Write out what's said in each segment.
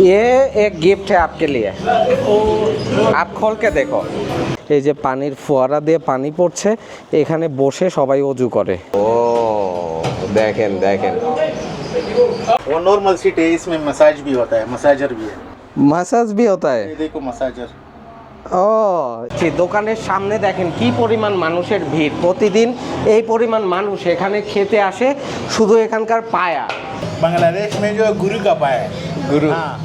ये एक गिफ्ट है आपके लिए आप खोल के देखो এই যে পানির ফোয়ারা দিয়ে পানি পড়ছে এখানে বসে সবাই অজু করে ও দেখেন দেখেন वो नॉर्मल सीट है इसमें मसाज भी होता है मसाजर भी है মাসাজ भी होता है ये देखो मसाजर ও যে দোকানের সামনে দেখেন কি পরিমাণ মানুষের ভিড়। প্রতিদিন এই পরিমাণ মানুষ এখানে খেতে আসে শুধু এখানকার পায়া। বাংলাদেশ পায়া। গুরু। হ্যাঁ।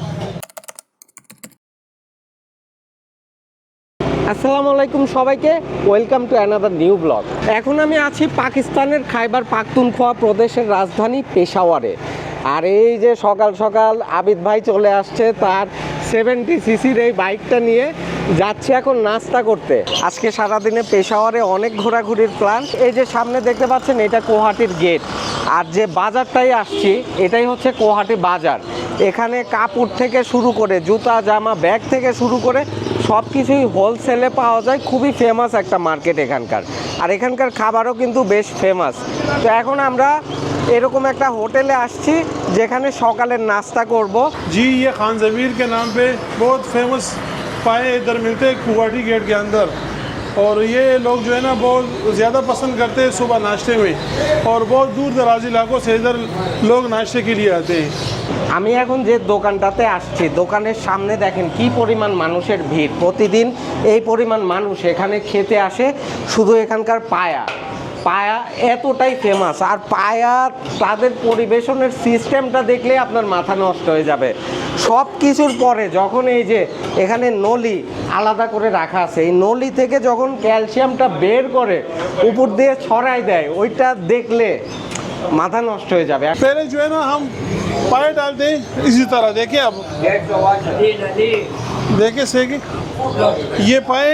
আসসালামু আলাইকুম সবাইকে welcome to another new blog. এখন আমি আছি পাকিস্তানের খাইবার পাখতুনখোয়া প্রদেশের রাজধানী পেশাওয়ারে। আর এই যে সকাল সকাল আবিদ ভাই চলে আসছে তার সেভেন্টি সিসির এই বাইকটা নিয়ে যাচ্ছে এখন নাস্তা করতে। আজকে সারাদিনে পেশাওয়ারে অনেক ঘোরাঘুরির প্ল্যান এই যে সামনে দেখতে পাচ্ছেন, এটা কোহাটির গেট আর যে বাজারটাই আসছি, এটাই হচ্ছে কোহাটি বাজার। এখানে কাপড় থেকে শুরু করে জুতা, জামা ব্যাগ থেকে শুরু করে সব কিছুই হোলসেলে পাওয়া যায়। খুবই ফেমাস একটা মার্কেট এখানকার। আর এখানকার খাবারও কিন্তু বেশ ফেমাস তো এখন আমরা এরকম একটা হোটেলে আসছি যেখানে সকালের নাস্তা করব जी ये खान जमीर के नाम पे बहुत फेमस पाए इधर मिलते हैं कुवाटी गेट के अंदर और ये लोग जो है ना बहुत ज़्यादा पसंद करते हैं सुबह नाश्ते में और बहुत दूर दराज इलाकों से इधर लोग नाश्ते के लिए आते हैं আমি এখন যে দোকানটাতে আসছি দোকানের সামনে দেখেন কি পরিমাণ মানুষের ভিড় প্রতিদিন এই পরিমাণ মানুষ এখানে খেতে আসে শুধু এখানকার পায়া পায়া এতটাই ফেমাস আর পায়া তাদের পরিবেশনের সিস্টেমটা দেখলে আপনার মাথা নষ্ট হয়ে যাবে সব কিছুর পরে যখন এই যে এখানে নলি আলাদা করে রাখা আছে এই নলি থেকে যখন ক্যালসিয়ামটা বের করে উপর দিয়ে ছড়াই দেয় ওইটা দেখলে মাথা নষ্ট হয়ে যাবে আর पहले जो है ना हम पाए डालते हैं इसी तरह देखिए अब देखिए सेके ये पाए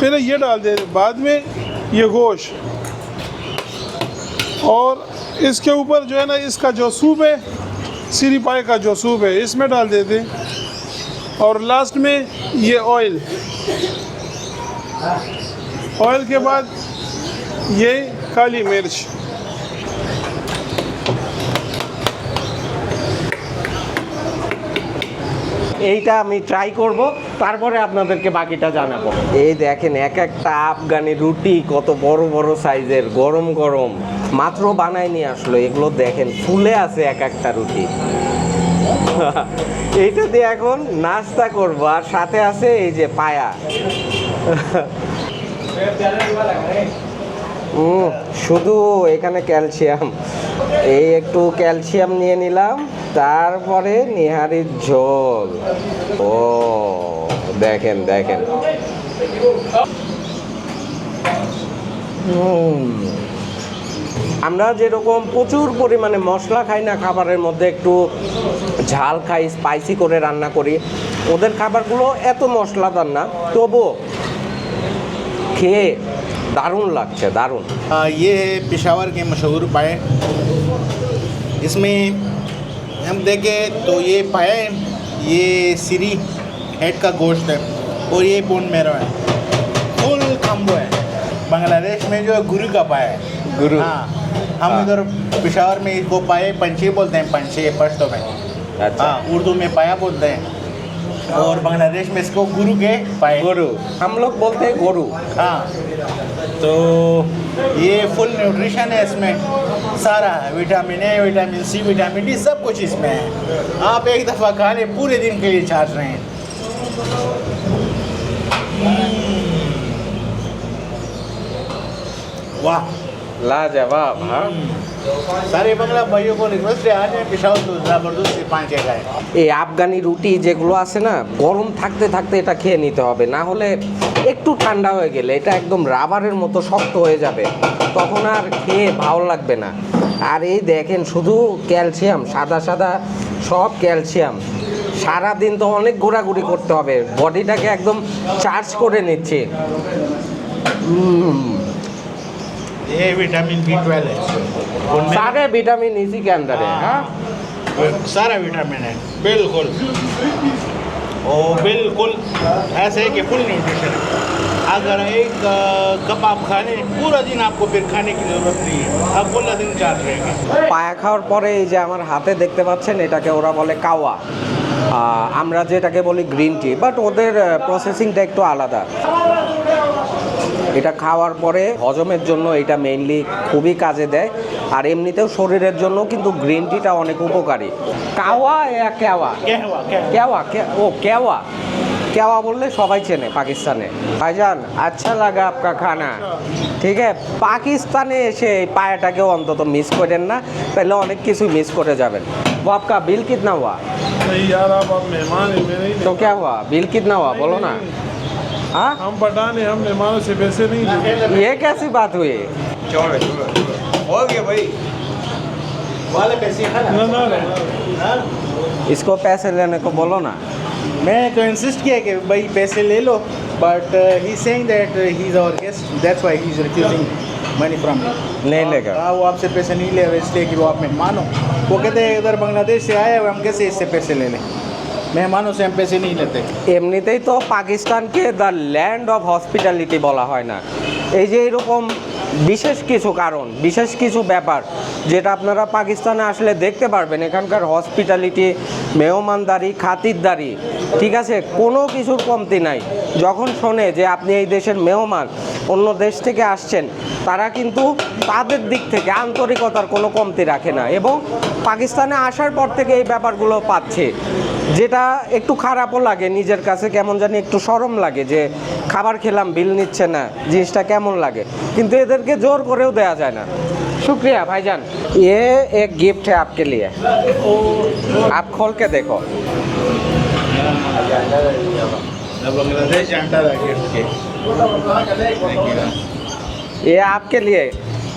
पहले ये डाल दे बाद में ये गोश्त और इसके ऊपर जो है ना इसका जो सूप है सीरी पाए का जो सूप है इसमें डाल देते हैं और लास्ट में ये ऑयल ऑयल के बाद ये काली मिर्च এইটা আমি ট্রাই করব তারপরে আপনাদেরকে বাকিটা জানাবো এই দেখেন এক একটা আফগানি রুটি কত বড় বড় সাইজের গরম গরম মাত্র বানায় নিয়ে আসলো এগুলো দেখেন ফুলে আছে এক একটা রুটি। এইটা দিয়ে এখন নাস্তা করব আর সাথে আছে এই যে পায়া। শুধু এখানে ক্যালসিয়াম। এই একটু ক্যালসিয়াম নিয়ে নিলাম তারপরে নিহারির ঝোল। ও দেখেন দেখেন। উম, আমরা যেরকম প্রচুর পরিমাণে মশলা খাই না খাবারের মধ্যে একটু ঝাল খাই স্পাইসি করে রান্না করি ওদের খাবারগুলো এত মশলাদার না তবুও খেয়ে দারুণ লাগছে দারুণ आ, ये है पेशावर के मशहूर पाए इसमें हम देखें तो ये पाया है ये सीरी हेड का गोश्त है और ये बोन मेरो है फुल कम्बो है बांग्लादेश में जो है गुरु का पाया है गुरु। हाँ हम हाँ। इधर पेशावर में इसको पाए पंछी बोलते हैं पंछी पश्तो में अच्छा। हाँ उर्दू में पाया बोलते हैं। और बांग्लादेश में इसको गुरु के पाए। গরু हम लोग बोलते हैं गुरु। हाँ। तो ये फुल न्यूट्रिशन है इसमें। सारा है। Vitamin A vitamin C vitamin D सब कुछ इसमें है। आप एक दफ़ा खा लें पूरे दिन के लिए चार्ज रहे हैं। वाह। લાજવાબ હા সারে বাংলা ভাইও কোন রিকোয়েস্টে আছে বিশাল তো জবরদস্তি পাঁচ জায়গায় এই আফগানি রুটি যেগুলো আছে না গরম থাকতে থাকতে এটা খেয়ে নিতে হবে। না হলে একটু ঠান্ডা হয়ে গেলে এটা একদম রাবারের মতো শক্ত হয়ে যাবে। তখন আর খেয়ে ভালো লাগবে না। আর এই দেখেন শুধু ক্যালসিয়াম সাদা সাদা সব ক্যালসিয়াম। সারাদিন তো অনেক ঘোরাঘুরি করতে হবে। বডিটাকে একদম চার্জ করে নিচ্ছে। ये विटामिन बी ट्वेल्व है उनमें सारे विटामिन इसी के अंदर है हाँ सारा विटामिन है बिल्कुल ओ बिल्कुल ऐसे है कि फुल न्यूट्रिशन है अगर एक अ, कप आप खा लें पूरा दिन आपको फिर खाने की ज़रूरत नहीं है आप पूरा दिन चार्ज रहेंगे পায়া খাওয়ার পরে এই যে আমার হাতে দেখতে পাচ্ছেন এটাকে ওরা বলে কাওয়া আহ, আমরা যেটাকে বলি গ্রিন টি বাট ওদের প্রসেসিংটা একটু আলাদা এটা খাওয়ার পরে হজমের জন্য এটা মেইনলি খুবই কাজে দেয় আর এমনিতেও শরীরের জন্য কিন্তু গ্রিন টিটা অনেক উপকারী কাওয়া ইয়া কেওয়া कहवा कहवा কেওয়া কে- ও কেওয়া কেওয়া বললে সবাই চেনে পাকিস্তানে ভাইজান আচ্ছা লাগা আপকা খানা ঠিক আছে পাকিস্তানে এসে এই পায়াটাকেও অন্তত মিস করেন না তাহলে অনেক কিছু মিস করে যাবেন वो आपका बिल कितना हुआ नहीं यार आप आप मेहमान है मेरे ही तो क्या हुआ बिल कितना हुआ बोलो ना हाँ? हम पठान है हम मेहमानों से पैसे नहीं लेते ये कैसी बात हुई? हो गया भाई। वाले पैसे ना ना ना। हाँ? इसको पैसे लेने को बोलो ना। मैं तो इंसिस्ट किया कि भाई पैसे ले लो but he saying that he is our guest that's why he is refusing money from me नहीं लेगा। हाँ वो आपसे पैसे नहीं ले रहे इसलिए कि वो आप मेहमान हो। वो कहते हैं इधर बांग्लादेश से आए हम कैसे इससे पैसे ले लें? মেহমানও সেম পেশি নিয়ে নিতে। এমনিতেই তো পাকিস্তানকে দ্য ল্যান্ড অফ হসপিটালিটি বলা হয় না। এই যে এরকম বিশেষ কিছু কারণ, বিশেষ কিছু ব্যাপার, যেটা আপনারা পাকিস্তানে আসলে দেখতে পারবেন, এখানকার হসপিটালিটি মেহমানদারি, খাতিরদারি, ঠিক আছে? কোনো কিছুর কমতি নাই। যখন শোনে যে আপনি এই দেশের মেহমান, অন্য দেশ থেকে আসছেন, তারা কিন্তু তাদের দিক থেকে আন্তরিকতার কোনো কমতি রাখে না। এবং পাকিস্তানে আসার পর থেকে এই ব্যাপারগুলো পাচ্ছে। যেটা একটু খারাপও লাগে নিজের কাছে কেমন জানি একটু সরম লাগে যে খাবার খেলাম বিল নিচ্ছে না জিনিসটা কেমন লাগে কিন্তু এদেরকে জোর করেও দেয়া যায় না शुक्रिया भाईजान ये एक गिफ्ट है आपके लिए आप खोल के देखो बांग्लादेश जानता था गिफ्ट के ये आपके लिए बहुत मेहरबानी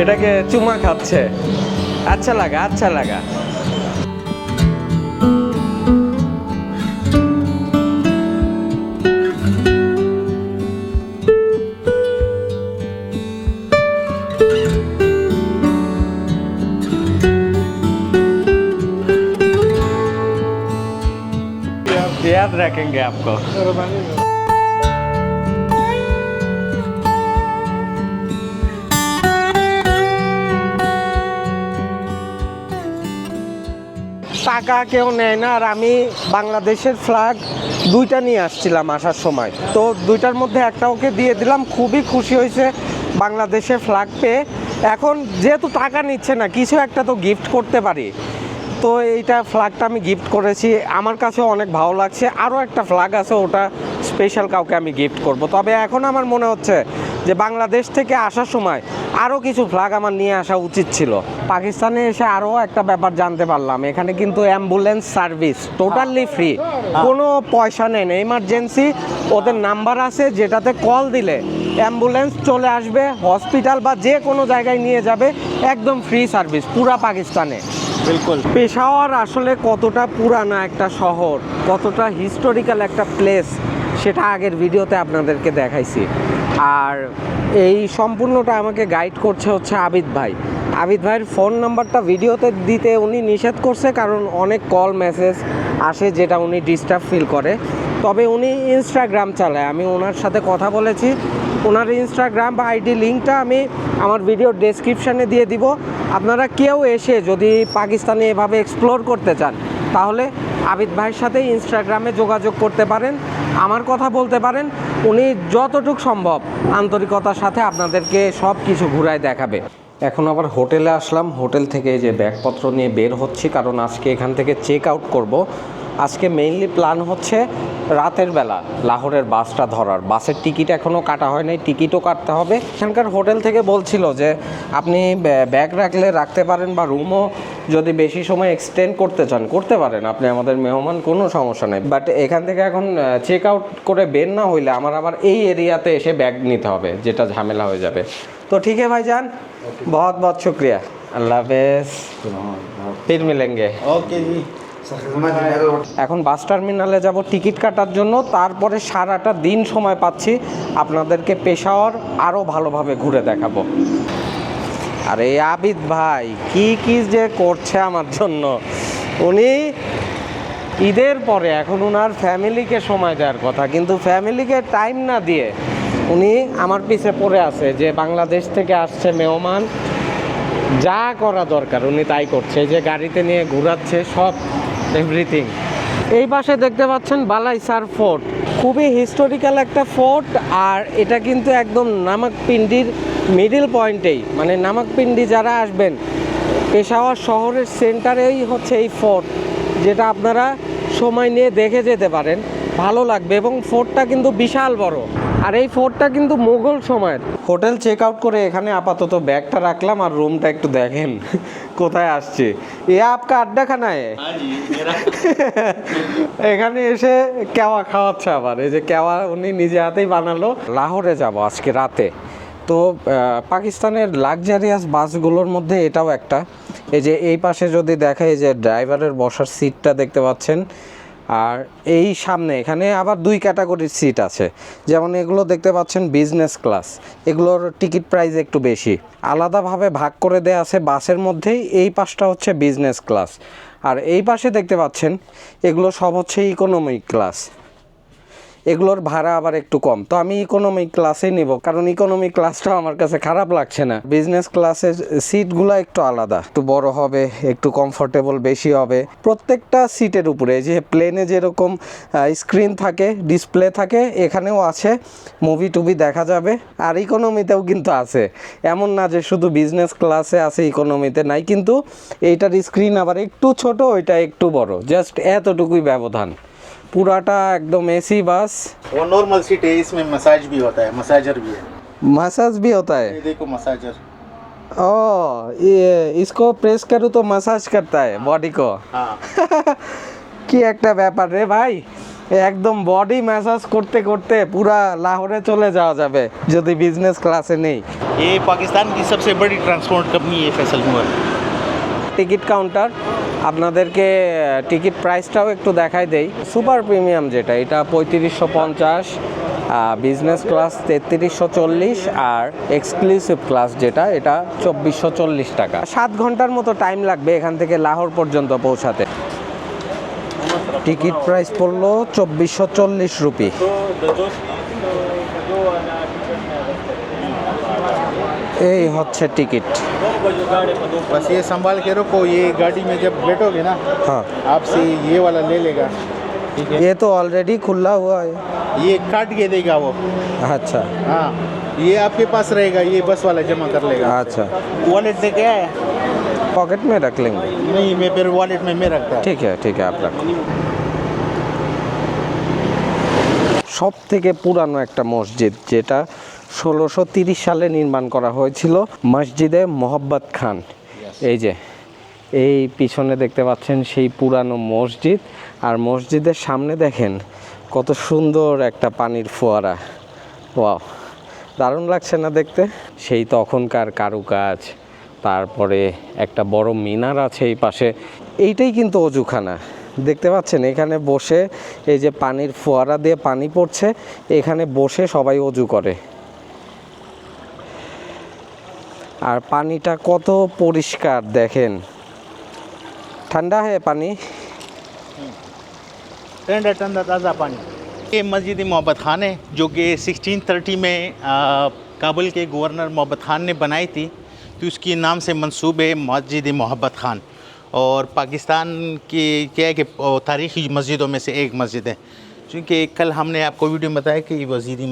এটাকে চুমা খাচ্ছে আচ্ছা লাগা আচ্ছা লাগা याद रखेंगे आपको টাকা কেউ নেয় না আর আমি বাংলাদেশের ফ্ল্যাগ দুইটা নিয়ে আসছিলাম আসার সময়। তো দুইটার মধ্যে একটা ওকে দিয়ে দিলাম, খুবই খুশি হয়েছে বাংলাদেশের ফ্ল্যাগ পেয়ে। এখন যেহেতু টাকা নিচ্ছে না, কিছু একটা তো গিফট করতে পারি। তো এইটা ফ্ল্যাগটা আমি গিফট করেছি, আমার কাছে অনেক ভালো লাগছে। আরও একটা ফ্ল্যাগ আছে, ওটা স্পেশাল কাউকে আমি গিফট করব। তবে এখন আমার মনে হচ্ছে যে বাংলাদেশ থেকে আসার সময় আরও কিছু ফ্ল্যাগ আমার নিয়ে আসা উচিত ছিল। পাকিস্তানে এসে আরও একটা ব্যাপার জানতে পারলাম। এখানে কিন্তু অ্যাম্বুলেন্স সার্ভিস টোটালি ফ্রি কোনো পয়সা নেন এমার্জেন্সি ওদের নাম্বার আছে যেটাতে কল দিলে অ্যাম্বুলেন্স চলে আসবে হসপিটাল বা যে কোনো জায়গায় নিয়ে যাবে একদম ফ্রি সার্ভিস পুরা পাকিস্তানে। বিলকুল। পেশাওয়ার আসলে কতটা পুরানা একটা শহর কতটা হিস্টোরিক্যাল একটা প্লেস সেটা আগের ভিডিওতে আপনাদেরকে দেখাইছি। আর এই সম্পূর্ণটা আমাকে গাইড করছে হচ্ছে আবিদ ভাই। আবিদ ভাইয়ের ফোন নাম্বারটা ভিডিওতে দিতে উনি নিষেধ করছে, কারণ অনেক কল মেসেজ আসে যেটা উনি ডিস্টার্ব ফিল করে। তবে উনি ইনস্টাগ্রাম চালায়। আমি ওনার সাথে কথা বলেছি। ওনার ইনস্টাগ্রাম বা আইডি লিঙ্কটা আমি আমার ভিডিও ডেসক্রিপশানে দিয়ে দিব। আপনারা কেউ এসে যদি পাকিস্তানে এভাবে এক্সপ্লোর করতে চান, তাহলে আবিদ ভাইয়ের সাথে ইনস্টাগ্রামে যোগাযোগ করতে পারেন, আমার কথা বলতে পারেন, উনি যতটুক সম্ভব আন্তরিকতার সাথে আপনাদেরকে সব কিছু ঘুরায় দেখাবে। এখন আবার হোটেলে আসলাম, হোটেল থেকে যে ব্যাগপত্র নিয়ে বের হচ্ছি, কারণ আজকে এখান থেকে চেক আউট করব। আজকে মেইনলি প্ল্যান হচ্ছে রাতের বেলা লাহোরের বাসটা ধরার বাসের টিকিট এখনও কাটা হয় নাই টিকিটও কাটতে হবে এখানকার হোটেল থেকে বলছিল যে আপনি ব্যা- ব্যাগ রাখলে রাখতে পারেন বা রুমও যদি বেশি সময় এক্সটেন্ড করতে চান করতে পারেন আপনি আমাদের মেহমান কোনো সমস্যা নেই বাট এখান থেকে এখন চেক আউট করে বের না হইলে আমার আবার এই এরিয়াতে এসে ব্যাগ নিতে হবে যেটা ঝামেলা হয়ে যাবে তো ঠিক আছে ভাইজান বহুত বহুত শুক্রিয়া আল্লাহ হাফেজ ফির মিলেঙ্গে ओके जी এখন বাস টার্মিনালে যাব, টিকিট কাটার জন্য। তারপরে সারাটা দিন সময় পাচ্ছি। আপনাদেরকে পেশাওয়ার আরও ভালোভাবে ঘুরে দেখাবো। আর এই আবিদ ভাই, কি কি যে করছে আমার জন্য। উনি ঈদের পরে, এখন ওনার ফ্যামিলিকে সময় দেওয়ার কথা। কিন্তু ফ্যামিলিকে টাইম না দিয়ে উনি আমার পিছে পড়ে আছে, যে বাংলাদেশ থেকে আসছে মেহমান। যা করা দরকার, উনি তাই করছে। যে গাড়িতে নিয়ে ঘোরাচ্ছে, সব এভরিথিং এই পাশে দেখতে পাচ্ছেন বালাইসার ফোর্ট। খুবই হিস্টোরিক্যাল একটা ফোর্ট আর এটা কিন্তু একদম নামাকপিন্ডির মিডিল পয়েন্টেই মানে নামাকপিন্ডি যারা আসবেন, পেশাওয়ার শহরের সেন্টারেই হচ্ছে এই ফোর্ট, যেটা আপনারা সময় নিয়ে দেখে যেতে পারেন। ভালো লাগবে এবং ফোর্টটা কিন্তু বিশাল বড়। আর এই ফোর্টটা কিন্তু মোগল সময়ের। হোটেল চেক আউট করে এখানে আপাতত ব্যাগটা রাখলাম আর রুমটা একটু দেখেন কোথায় আসছে। এ আপকা আড্ডাখানা হ্যাঁ এখানে এসে কেওয়া খাওয়াচ্ছে আবার। এই যে কেওয়া উনি নিজে হাতেই বানালো। লাহোরে যাব আজকে রাতে। তো পাকিস্তানের লাক্সারিয়াস বাসগুলোর মধ্যে এটাও একটা। এই যে এই পাশে যদি দেখা এই যে ড্রাইভারের বসার সিটটা দেখতে পাচ্ছেন। আর এই সামনে এখানে আবার দুই ক্যাটাগরির সিট আছে। যেমন এগুলো দেখতে পাচ্ছেন বিজনেস ক্লাস এগুলোর টিকিট প্রাইস একটু বেশি। আলাদাভাবে ভাগ করে দেওয়া আছে বাসের মধ্যেই এই পাশটা হচ্ছে বিজনেস ক্লাস আর এই পাশে দেখতে পাচ্ছেন এগুলো সব হচ্ছে ইকোনমিক ক্লাস এগুলোর ভাড়া আবার একটু কম। তো আমি ইকোনমিক ক্লাসে নিব, কারণ ইকোনমিক ক্লাসটা আমার কাছে খারাপ লাগছে না। বিজনেস ক্লাসের সিটগুলো একটু আলাদা। একটু বড় হবে, একটু কমফোর্টেবল বেশি হবে। প্রত্যেকটা সিটের উপরে যে প্লেনে যেরকম স্ক্রিন থাকে ডিসপ্লে থাকে, এখানেও আছে। মুভি টুভি দেখা যাবে, আর ইকোনমিতেও কিন্তু আছে। এমন না যে শুধু বিজনেস ক্লাসে আছে ইকোনমিতে নাই, কিন্তু এইটার স্ক্রিন আবার একটু ছোট, ওইটা একটু বড়। জাস্ট এতটুকুই ব্যবধান। পুরাটা একদম এসি বাস वो नॉर्मल सीट है इसमें मसाज भी होता है मसाजर भी है मसाज भी होता है ये देखो मसाजर ओ ये इसको प्रेस करूँ तो मसाज करता है बॉडी को हाँ কি একটা ব্যাপার রে ভাই একদম বডি ম্যাসাজ করতে করতে পুরা লাহোরে চলে যাওয়া যাবে যদি বিজনেস ক্লাসে নেই ये पाकिस्तान की सबसे बड़ी ट्रांसपोर्ट कंपनी है फैसल मूवर টিকিট কাউন্টার আপনাদেরকে টিকিট প্রাইসটাও একটু দেখাই দেই। সুপার প্রিমিয়াম যেটা, এটা পঁয়ত্রিশশো পঞ্চাশ বিজনেস ক্লাস তেত্রিশশো চল্লিশ, আর এক্সক্লুসিভ ক্লাস যেটা, এটা চব্বিশশো চল্লিশ টাকা। সাত ঘণ্টার মতো টাইম লাগবে এখান থেকে লাহোর পর্যন্ত পৌঁছাতে। টিকিট প্রাইস পড়ল চব্বিশশো চল্লিশ রুপি। এই হচ্ছে টিকিট बस ये संभाल के रखो ये गाड़ी में जब बैठोगे ना हाँ आपसे ये वाला ले लेगा ठीक है ये तो ऑलरेडी खुला हुआ है ये काट के देगा वो अच्छा हाँ ये आपके पास रहेगा ये बस वाला जमा कर लेगा अच्छा वॉलेट से क्या है पॉकेट में रख लेंगे नहीं मैं फिर वॉलेट में मैं रखता है ঠিক আছে ঠিক আছে आप রাখুন সব থেকে পুরানো একটা মসজিদ যেটা ষোলোশো তিরিশ সালে নির্মাণ করা হয়েছিল মসজিদে মোহাব্বত খান। এই যে এই পিছনে দেখতে পাচ্ছেন সেই পুরানো মসজিদ। আর মসজিদের সামনে দেখেন কত সুন্দর একটা পানির ফোয়ারা। ওয়াও দারুণ লাগছে না দেখতে? সেই তখনকার কারুকাজ তারপরে একটা বড় মিনার আছে এই পাশে। এইটাই কিন্তু অজুখানা। দেখতে পাচ্ছেন এখানে বসে এই যে পানির ফোয়ারা দিয়ে পানি পড়ছে এখানে বসে সবাই অজু করে। আর পানিটা কত পরিষ্কার দেখেন ঠান্ডা है পানি ठंडा ठंडा ताज़ा पानी ये मस्जिद मोहब्बत खान है जो कि 1630 में आ, काबुल के गवर्नर मोहब्बत खान ने बनाई थी तो उसके नाम से मंसूब है मस्जिद मोहब्बत खान और पाकिस्तान की क्या है कि ओ, तारीखी मस्जिदों में से एक मस्जिद है क्योंकि कल हमने आपको वीडियो में बताया कि वजीरी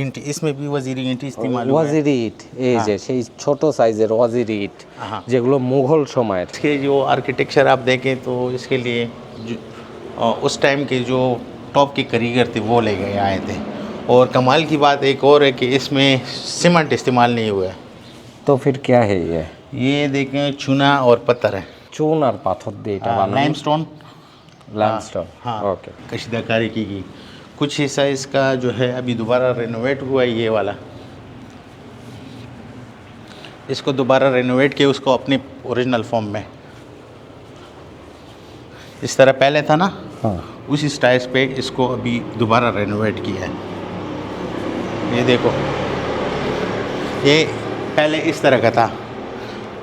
ईंट इसमें भी वजीरी ईंट इस्तेमाल हुआ है ওয়াজিরি ইট এই যে সেই ছোট সাইজের ওয়াজিরি ইট हाँ। যেগুলো মুঘল সময়ের इसके जो आर्किटेक्चर आप देखें तो इसके लिए जो, अ, उस टाइम के जो टॉप के कारीगर थे वो ले गए आए थे और कमाल की बात एक और है कि इसमें सीमेंट इस्तेमाल नहीं हुआ है তো ফির क्या है ये ये देखें चूना और पत्थर है চুন আর পাথর দিয়ে এটা বানানো लैम्प हाँ, हाँ। ओके कशिदाकारी की गई। कुछ हिस्सा इसका जो है अभी दोबारा रेनोवेट हुआ है ये वाला। इसको दोबारा रेनोवेट किया उसको अपने ओरिजिनल फॉर्म में। इस तरह पहले था ना? हाँ। उसी स्टाइल पे इसको अभी दोबारा रेनोवेट किया है। ये देखो। ये पहले इस तरह का था।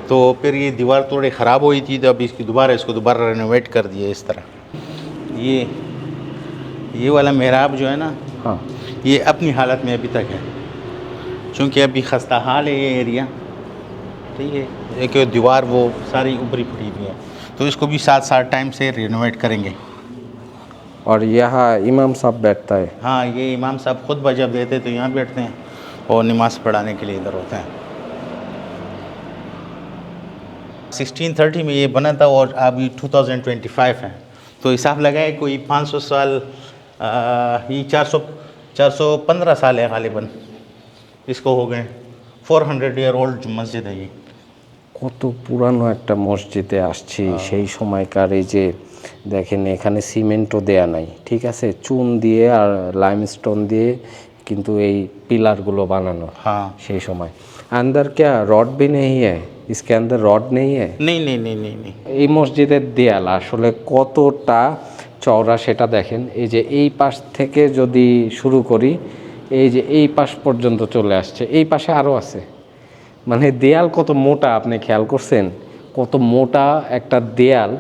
तो फिर ये दीवार थोड़ी ख़राब हुई थी तो अभी इसकी दोबारा इसको दोबारा रेनोवेट कर दिया इस तरह। ये ये वाला मेहराब जो है ना हाँ। ये अपनी हालत में अभी तक है। क्योंकि अभी खस्ता हाल है ये एरिया ठीक है एक दीवार वो सारी उभरी पड़ी हुई है। तो इसको भी सात साथ टाइम से रिनोवेट करेंगे। और यहाँ इमाम साहब बैठता है। हाँ ये इमाम साहब खुद बजब देते तो यहाँ बैठते हैं और नमाज़ पढ़ाने के लिए इधर होते हैं। 1630 में ये बना था और अभी 2025 है। तो हिसाब लगाए कोई 500 साल आ, ये 400 415 साल है गालिबन इसको हो गए 400 ईयर ओल्ड मस्जिद है ये কত পুরানো একটা মসজিদে আসছি সেই সময়কার এই যে দেখেন এখানে সিমেন্টও দেয়া নাই ঠিক আছে চুন দিয়ে আর লাইমস্টোন দিয়ে কিন্তু এই পিলারগুলো বানানো हाँ সেই সময় अंदर क्या रॉड भी नहीं है इसके अंदर रॉड नहीं है नहीं नहीं नहीं नहीं नहीं এই মসজিদের দেয়াল আসলে কতটা চওড়া সেটা দেখেন এই যে এই পাশ থেকে যদি শুরু করি এই যে এই পাশ পর্যন্ত চলে আসছে এই পাশে আরও আছে মানে দেয়াল কত মোটা আপনি খেয়াল করছেন কত মোটা একটা দেয়াল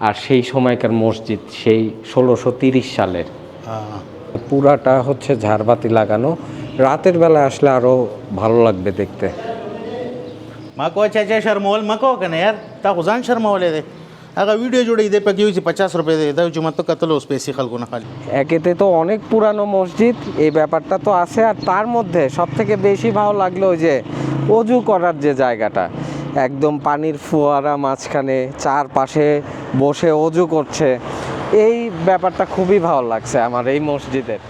আর সেই সময়কার মসজিদ সেই ষোলোশো তিরিশ সালের हाँ পুরাটা হচ্ছে ঝাড়বাতি লাগানো রাতের বেলা আসলে আরও ভালো লাগবে দেখতে माको चाचा शर्मोल मको कने यार ता खुजान शर्मोले दे अगर वीडियो जोड़े दे पे क्यों पचास रुपये दे दे जो मत तो कतलो उस पैसे खल को ना खाली একেতে তো অনেক পুরানো মসজিদ এই ব্যাপারটা তো আছে আর তার মধ্যে সব থেকে বেশি ভালো লাগলো ওই যে অজু করার যে জায়গাটা একদম পানির ফোয়ারা মাঝখানে চারপাশে বসে অজু করছে এই ব্যাপারটা খুবই ভালো লাগছে আমার এই মসজিদের